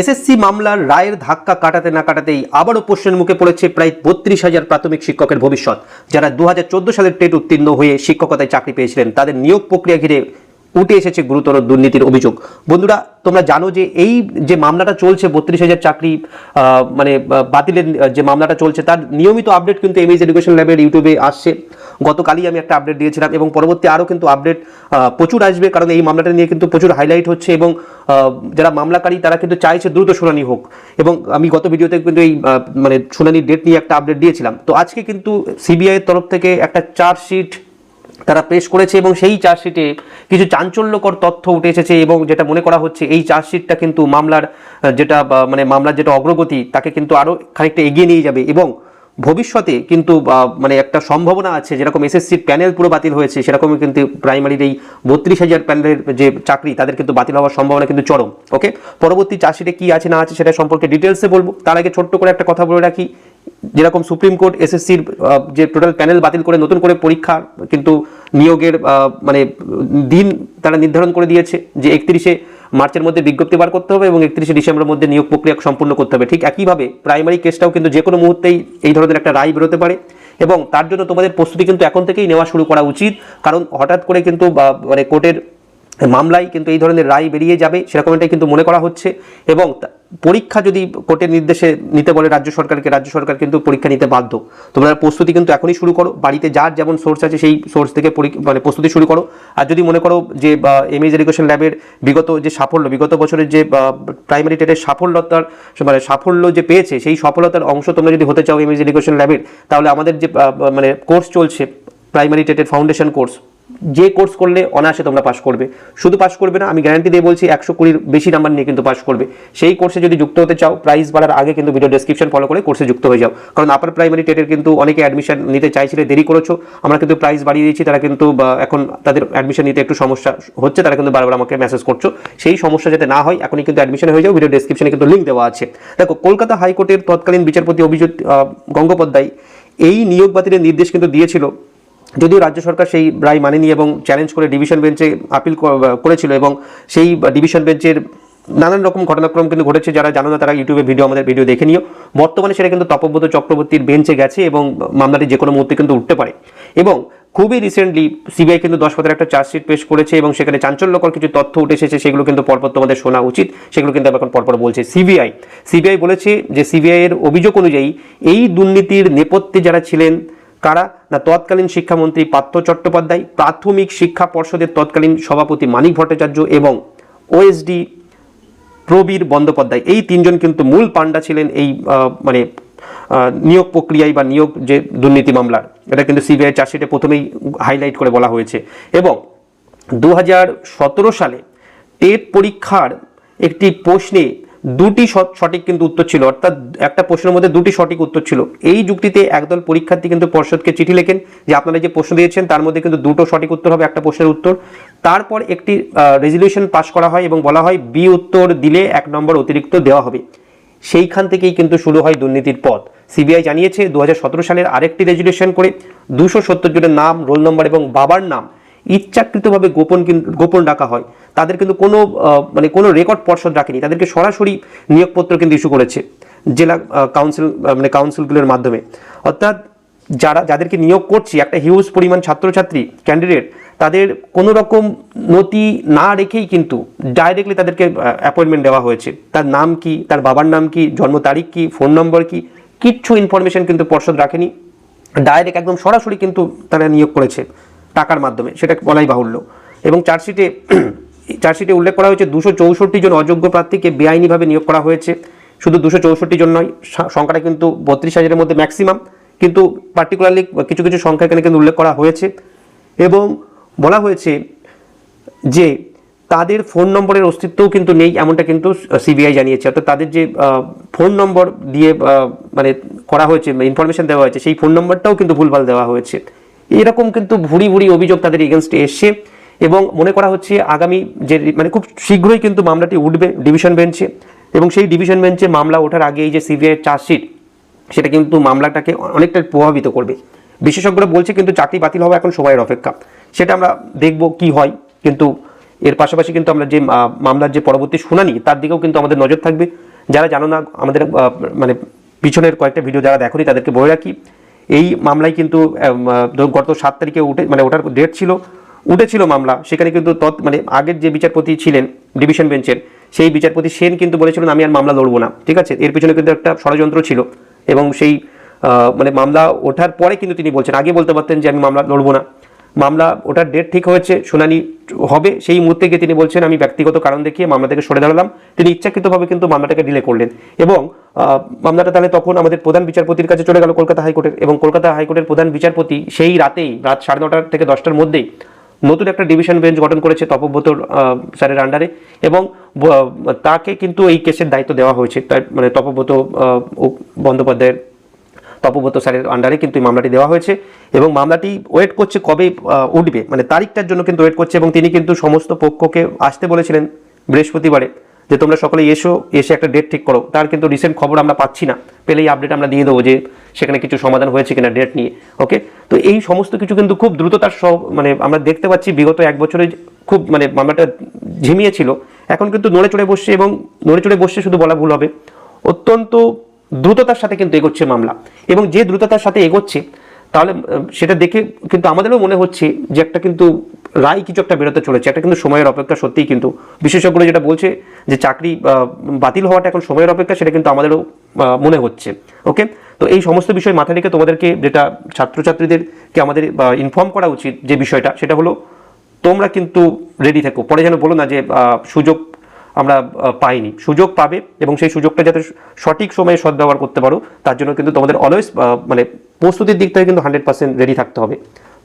SSC মামলার রায়ের ধাক্কা কাটাতে না কাটাতেই আবারও প্রশ্নের মুখে পড়েছে প্রায় বত্রিশ হাজার প্রাথমিক শিক্ষকের ভবিষ্যৎ। যারা দু হাজার চোদ্দ সালের টেট উত্তীর্ণ হয়ে শিক্ষকতায় চাকরি পেয়েছিলেন, তাদের নিয়োগ প্রক্রিয়া ঘিরে উঠে এসেছে গুরুতর দুর্নীতির অভিযোগ। বন্ধুরা, তোমরা জানো যে এই যে মামলাটা চলছে, বত্রিশ হাজার চাকরি মানে বাতিলের যে মামলাটা চলছে, তার নিয়মিত আপডেট কিন্তু এমএস এডুকেশন ল্যাবের ইউটিউবে আসছে। গতকালই আমি একটা আপডেট দিয়েছিলাম এবং পরবর্তী আরও কিন্তু আপডেট প্রচুর আসবে কারণ এই মামলাটা নিয়ে কিন্তু প্রচুর হাইলাইট হচ্ছে এবং যারা মামলাকারী, তারা কিন্তু চাইছে দ্রুত শুনানি হোক। এবং আমি গত ভিডিওতে কিন্তু এই মানে শুনানির ডেট নিয়ে একটা আপডেট দিয়েছিলাম। তো আজকে কিন্তু সিবিআইয়ের তরফ থেকে একটা চার্জশিট তারা পেশ করেছে এবং সেই চার্জশিটে কিছু চাঞ্চল্যকর তথ্য উঠে এসেছে এবং যেটা মনে করা হচ্ছে এই চার্জশিটটা কিন্তু মামলার যেটা মানে মামলার যেটা অগ্রগতি, তাকে কিন্তু আরও খানিকটা এগিয়ে নিয়ে যাবে এবং ভবিষ্যতে কিন্তু মানে একটা সম্ভাবনা আছে, যেরকম এসএসসির প্যানেল পুরো বাতিল হয়েছে, সেরকমই কিন্তু প্রাইমারির এই বত্রিশ হাজার প্যানেলের যে চাকরি, তাদের কিন্তু বাতিল হওয়ার সম্ভাবনা কিন্তু চরম ওকে পরবর্তী চার্জশিটে কী আছে না আছে সেটা সম্পর্কে ডিটেলসে বলব। তার আগে ছোট্ট করে একটা কথা বলে রাখি যেরকম সুপ্রিম কোর্ট এসএসসির যে টোটাল প্যানেল বাতিল করে নতুন করে পরীক্ষা, কিন্তু নিয়োগের মানে দিন তারা নির্ধারণ করে দিয়েছে যে একত্রিশে মার্চের মধ্যে বিজ্ঞপ্তি বার করতে হবে এবং একত্রিশে ডিসেম্বরের মধ্যে নিয়োগ প্রক্রিয়া সম্পূর্ণ করতে হবে। ঠিক একইভাবে প্রাইমারি কেসটাও কিন্তু যে কোনো মুহূর্তেই এই ধরনের একটা রায় বেরোতে পারে এবং তার জন্য তোমাদের প্রস্তুতি কিন্তু এখন থেকেই নেওয়া শুরু করা উচিত। কারণ হঠাৎ করে কিন্তু মানে কোর্টের মামলায় কিন্তু এই ধরনের রায় বেরিয়ে যাবে সেরকমটাই কিন্তু মনে করা হচ্ছে। এবং পরীক্ষা যদি কোর্টের নির্দেশে নিতে বলে রাজ্য সরকারকে, রাজ্য সরকার কিন্তু পরীক্ষা নিতে বাধ্য। তোমরা প্রস্তুতি কিন্তু এখনই শুরু করো, বাড়িতে যার যেমন সোর্স আছে সেই সোর্স থেকে মানে প্রস্তুতি শুরু করো। আর যদি মনে করো যে এমএজ এডুকেশন ল্যাবের বিগত যে সাফল্য, বিগত বছরের যে প্রাইমারি টেটের সাফল্যতার মানে সাফল্য যে পেয়েছে, সেই সফলতার অংশ তোমরা যদি হতে চাও এমএজ এডুকেশন ল্যাবের তাহলে আমাদের যে মানে কোর্স চলছে প্রাইমারি টেটের ফাউন্ডেশন কোর্স যে কোর্স করলে অনায়াসে তোমরা পাশ করবে। শুধু পাশ করবে না, আমি গ্যারান্টি দিয়ে বলছি একশো কুড়ির বেশি নাম্বার নিয়ে কিন্তু পাশ করবে। সেই কোর্সে যদি যুক্ত হতে চাও প্রাইস বাড়ার আগে কিন্তু ভিডিও ডেসক্রিপশন ফলো করে কোর্সে যুক্ত হয়ে যাও। কারণ আপার প্রাইমারি টেটের কিন্তু অনেকে অ্যাডমিশন নিতে চাইছিলে, দেরি করেছ। আমরা কিন্তু প্রাইস বাড়িয়ে দিয়েছি, তারা কিন্তু এখন তাদের অ্যাডমিশন নিতে একটু সমস্যা হচ্ছে, তারা কিন্তু বারবার আমাকে মেসেজ করছ। সেই সমস্যা যাতে না হয়, এখনই কিন্তু অ্যাডমিশন হয়ে যাও ভিডিও ডেসক্রিপশনে কিন্তু লিঙ্ক দেওয়া আছে। দেখো, কলকাতা হাইকোর্টের তৎকালীন বিচারপতি অভিজিৎ গঙ্গোপাধ্যায় এই নিয়োগ বাতিলের নির্দেশ কিন্তু দিয়েছিল। যদিও রাজ্য সরকার সেই রায় মানেনি এবং চ্যালেঞ্জ করে ডিভিশন বেঞ্চে আপিল করেছিল এবং সেই ডিভিশন বেঞ্চের নানান রকম ঘটনাক্রম কিন্তু ঘটেছে, যারা জানো না তারা ইউটিউবে ভিডিও আমাদের ভিডিও দেখে নিও। বর্তমানে সেটা কিন্তু তপব্রত চক্রবর্তীর বেঞ্চে গেছে এবং মামলাটি যে কোনো মুহূর্তে কিন্তু উঠতে পারে। এবং খুবই রিসেন্টলি সিবিআই কিন্তু দশ পদের একটা চার্জশিট পেশ করেছে এবং সেখানে চাঞ্চল্যকর কিছু তথ্য উঠে এসেছে, সেগুলো কিন্তু পরপর তোমাদের শোনা উচিত। সেগুলো কিন্তু এখন পরপর বলছে সিবিআই সিবিআই বলেছে যে সিবিআই এর অভিযোগ অনুযায়ী এই দুর্নীতির নেপথ্যে যারা ছিলেন কারা? না, তৎকালীন শিক্ষামন্ত্রী পার্থ চট্টোপাধ্যায়, প্রাথমিক শিক্ষা পর্ষদের তৎকালীন সভাপতি মানিক ভট্টাচার্য এবং ওএসডি প্রবীর বন্দ্যোপাধ্যায়। এই তিনজন কিন্তু মূল পাণ্ডা ছিলেন এই মানে নিয়োগ প্রক্রিয়ায় বা নিয়োগ যে দুর্নীতি মামলার। এটা কিন্তু সিবিআই চার্জশিটে প্রথমেই হাইলাইট করে বলা হয়েছে। এবং দু হাজার সতেরো সালে টেট পরীক্ষার একটি প্রশ্নে দুটি সঠিক কিন্তু উত্তর ছিল, অর্থাৎ একটা প্রশ্নের মধ্যে দুটি সঠিক উত্তর ছিল। এই যুক্তিতে একদল পরীক্ষার্থী কিন্তু পর্ষদকে চিঠি লেখেন যে আপনারা যে প্রশ্ন দিয়েছেন তার মধ্যে কিন্তু দুটো সঠিক উত্তর হবে, একটা প্রশ্নের উত্তর। তারপর একটি রেজলিউশন পাস করা হয় এবং বলা হয় বি উত্তর দিলে এক নম্বর অতিরিক্ত দেওয়া হবে। সেইখান থেকেই কিন্তু শুরু হয় দুর্নীতির পথ। সিবিআই জানিয়েছে দু হাজার সতেরো সালের আরেকটি রেজুলেশন করে দুশো সত্তর জনের নাম রোল নম্বর এবং বাবার নাম ইচ্ছাকৃতভাবে গোপন গোপন রাখা হয়। তাদের কিন্তু কোনো মানে কোনো রেকর্ড পর্ষদ রাখেনি। তাদেরকে সরাসরি নিয়োগপত্র কিন্তু ইস্যু করেছে জেলা কাউন্সিল মানে কাউন্সিলগুলোর মাধ্যমে। অর্থাৎ যারা, যাদেরকে নিয়োগ করছি, একটা হিউজ পরিমাণ ছাত্রছাত্রী ক্যান্ডিডেট তাদের কোনো রকম নথি না রেখেই কিন্তু ডাইরেক্টলি তাদেরকে অ্যাপয়েন্টমেন্ট দেওয়া হয়েছে। তার নাম কি, তার বাবার নাম কি, জন্ম তারিখ কি ফোন নম্বর কি, কিচ্ছু ইনফরমেশন কিন্তু পর্ষদ রাখেনি। ডাইরেক্ট একদম সরাসরি কিন্তু তারা নিয়োগ করেছে। টাকার মাধ্যমে, সেটা বলাই বাহুল্য। এবং চার্জশিটে চার্জশিটে উল্লেখ করা হয়েছে দুশো চৌষট্টি জন অযোগ্য প্রার্থীকে বেআইনিভাবে নিয়োগ করা হয়েছে। শুধু দুশো চৌষট্টি জন নয় সংখ্যাটা কিন্তু বত্রিশ হাজারের মধ্যে ম্যাক্সিমাম। কিন্তু পার্টিকুলারলি কিছু কিছু সংখ্যা এখানে কিন্তু উল্লেখ করা হয়েছে। এবং বলা হয়েছে যে, তাদের ফোন নম্বরের অস্তিত্বও কিন্তু নেই, এমনটা কিন্তু সিবিআই জানিয়েছে। অর্থাৎ তাদের যে ফোন নম্বর দিয়ে মানে করা হয়েছে, ইনফরমেশন দেওয়া হয়েছে, সেই ফোন নম্বরটাও কিন্তু ভুলভাল দেওয়া হয়েছে। এরকম কিন্তু ভুরি ভুরি অভিযোগ তাদের এগেনস্টে এসছে এবং মনে করা হচ্ছে আগামী যে মানে খুব শীঘ্রই কিন্তু মামলাটি উঠবে ডিভিশন বেঞ্চে এবং সেই ডিভিশন বেঞ্চে মামলা ওঠার আগে এই যে সিবিআই চার্জশিট সেটা কিন্তু মামলাটাকে অনেকটা প্রভাবিত করবে। বিশেষজ্ঞরা বলছে কিন্তু চাকরি বাতিল হওয়া এখন সময়ের অপেক্ষা। সেটা আমরা দেখব কি হয়, কিন্তু এর পাশাপাশি কিন্তু আমরা যে মামলার যে পরবর্তী শুনানি, তার দিকেও কিন্তু আমাদের নজর থাকবে। যারা জানো না, আমাদের মানে পিছনের কয়েকটা ভিডিও যারা দেখোনি, তাদেরকে বলে রাখি। এই মামলায় কিন্তু গত সাত তারিখে উঠে মানে ওটার ডেট ছিল, উঠেছিল মামলা। সেখানে কিন্তু তৎ মানে আগের যে বিচারপতি ছিলেন ডিভিশন বেঞ্চের সেই বিচারপতি সেন কিন্তু বলেছিলেন, আমি আর মামলা লড়বো না। ঠিক আছে? এর পিছনে কিন্তু একটা ষড়যন্ত্র ছিল এবং সেই মানে মামলা ওঠার পরে কিন্তু তিনি বলছেন, আগে বলতে পারতেন যে, আমি মামলা লড়বো না। মামলা ওটার ডেট ঠিক হয়েছে, শুনানি হবে, সেই মুহূর্তে গিয়ে তিনি বলছেন, আমি ব্যক্তিগত কারণ দেখিয়ে মামলা থেকে সরে দাঁড়ালাম। তিনি ইচ্ছাকৃতভাবে কিন্তু মামলাটাকে ডিলে করলেন এবং মামলাটা তাহলে তখন আমাদের প্রধান বিচারপতির কাছে চলে গেল কলকাতা হাইকোর্টের এবং কলকাতা হাইকোর্টের প্রধান বিচারপতি সেই রাতেই, রাত সাড়ে নটার থেকে দশটার মধ্যেই নতুন একটা ডিভিশন বেঞ্চ গঠন করেছে তপব্রত স্যারের আন্ডারে এবং তাকে কিন্তু এই কেসের দায়িত্ব দেওয়া হয়েছে। তার মানে তপব্রত বন্দ্যোপাধ্যায়ের তপব্রত স্যারের আন্ডারে কিন্তু এই মামলাটি দেওয়া হয়েছে এবং মামলাটি ওয়েট করছে কবে উঠবে মানে তারিখটার জন্য কিন্তু ওয়েট করছে এবং তিনি কিন্তু সমস্ত পক্ষকে আসতে বলেছিলেন বৃহস্পতিবারে যে তোমরা সকলে এসো, এসে একটা ডেট ঠিক করো। তার কিন্তু রিসেন্ট খবর আমরা পাচ্ছি না। পেলেই আপডেট আমরা দিয়ে দেবো যে সেখানে কিছু সমাধান হয়েছে কিনা ডেট নিয়ে ওকে তো এই সমস্ত কিছু কিন্তু খুব দ্রুততার সহ মানে আমরা দেখতে পাচ্ছি, বিগত এক বছরে খুব মানে মামলাটা ঝিমিয়েছিল। এখন কিন্তু নড়ে চড়ে বসছে এবং নড়ে চড়ে বসছে শুধু বলা ভুল হবে। অত্যন্ত দ্রুততার সাথে কিন্তু এগোচ্ছে মামলা। এবং যে দ্রুততার সাথে এগোচ্ছে, তাহলে সেটা দেখে কিন্তু আমাদেরও মনে হচ্ছে যে একটা কিন্তু রায় কিছু একটা বেরোতে চলেছে। একটা কিন্তু সময়ের অপেক্ষা সত্যিই কিন্তু বিশেষজ্ঞরা যেটা বলছে যে চাকরি বাতিল হওয়াটা এখন সময়ের অপেক্ষা, সেটা কিন্তু আমাদেরও মনে হচ্ছে। ওকে? তো এই সমস্ত বিষয় মাথায় রেখে তোমাদেরকে যেটা ছাত্রছাত্রীদেরকে আমাদের ইনফর্ম করা উচিত যে বিষয়টা, সেটা হলো তোমরা কিন্তু রেডি থেকো। পরে যেন বলো না যে সুযোগ আমরা পাইনি। সুযোগ পাবে এবং সেই সুযোগটা যাতে সঠিক সময়ে সদ্ব্যবহার করতে পারো, তার জন্য কিন্তু তোমাদের অলওয়েজ মানে প্রস্তুতির দিক থেকে কিন্তু হান্ড্রেড পার্সেন্ট রেডি থাকতে হবে।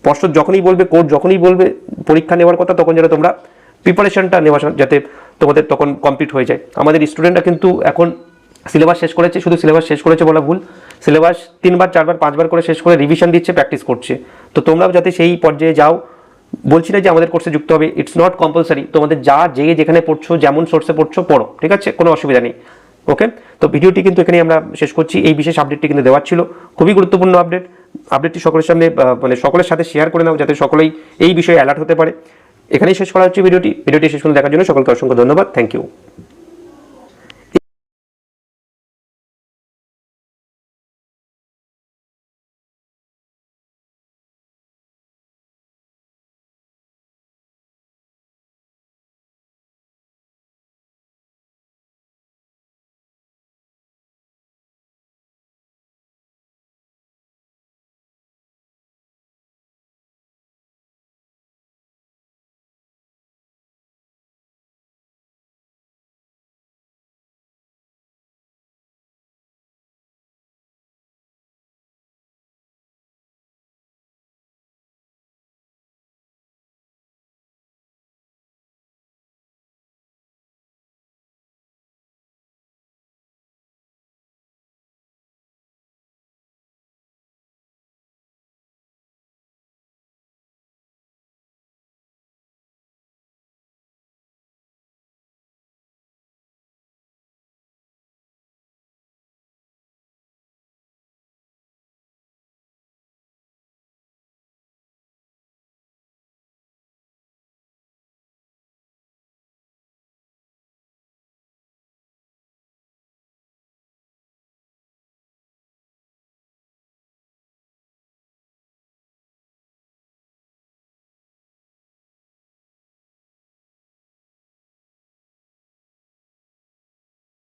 পর্ষদ যখনই বলবে কোর্ট যখনই বলবে, পরীক্ষা নেওয়ার কথা, তখন যেন তোমরা প্রিপারেশনটা নেওয়া যাতে তোমাদের তখন কমপ্লিট হয়ে যায়। আমাদের স্টুডেন্টরা কিন্তু এখন সিলেবাস শেষ করেছে, শুধু সিলেবাস শেষ করেছে বলা ভুল। সিলেবাস তিনবার, চারবার, পাঁচবার করে শেষ করে রিভিশন দিচ্ছে প্র্যাকটিস করছে। তো তোমরাও যাতে সেই পর্যায়ে যাও বলছি না যে আমাদের কোর্সে যুক্ত হবে। ইটস নট কম্পালসারি তোমাদের যা যে যেখানে পড়ছো, যেমন সোর্সে পড়ছো, পড়ো, ঠিক আছে? কোনো অসুবিধা নেই। ওকে তো ভিডিওটি কিন্তু এখানে আমরা শেষ করছি। এই বিশেষ আপডেটটি কিন্তু দেওয়ার ছিল। খুবই গুরুত্বপূর্ণ আপডেট আপডেটটি সকলের সামনে মানে সকলের সাথে শেয়ার করে নাও, যাতে সকলেই এই বিষয়ে অ্যালার্ট হতে পারে। এখানেই শেষ করা হচ্ছে ভিডিওটি। ভিডিওটি শেষ করে দেখার জন্য সকলকে অসংখ্য ধন্যবাদ। Thank you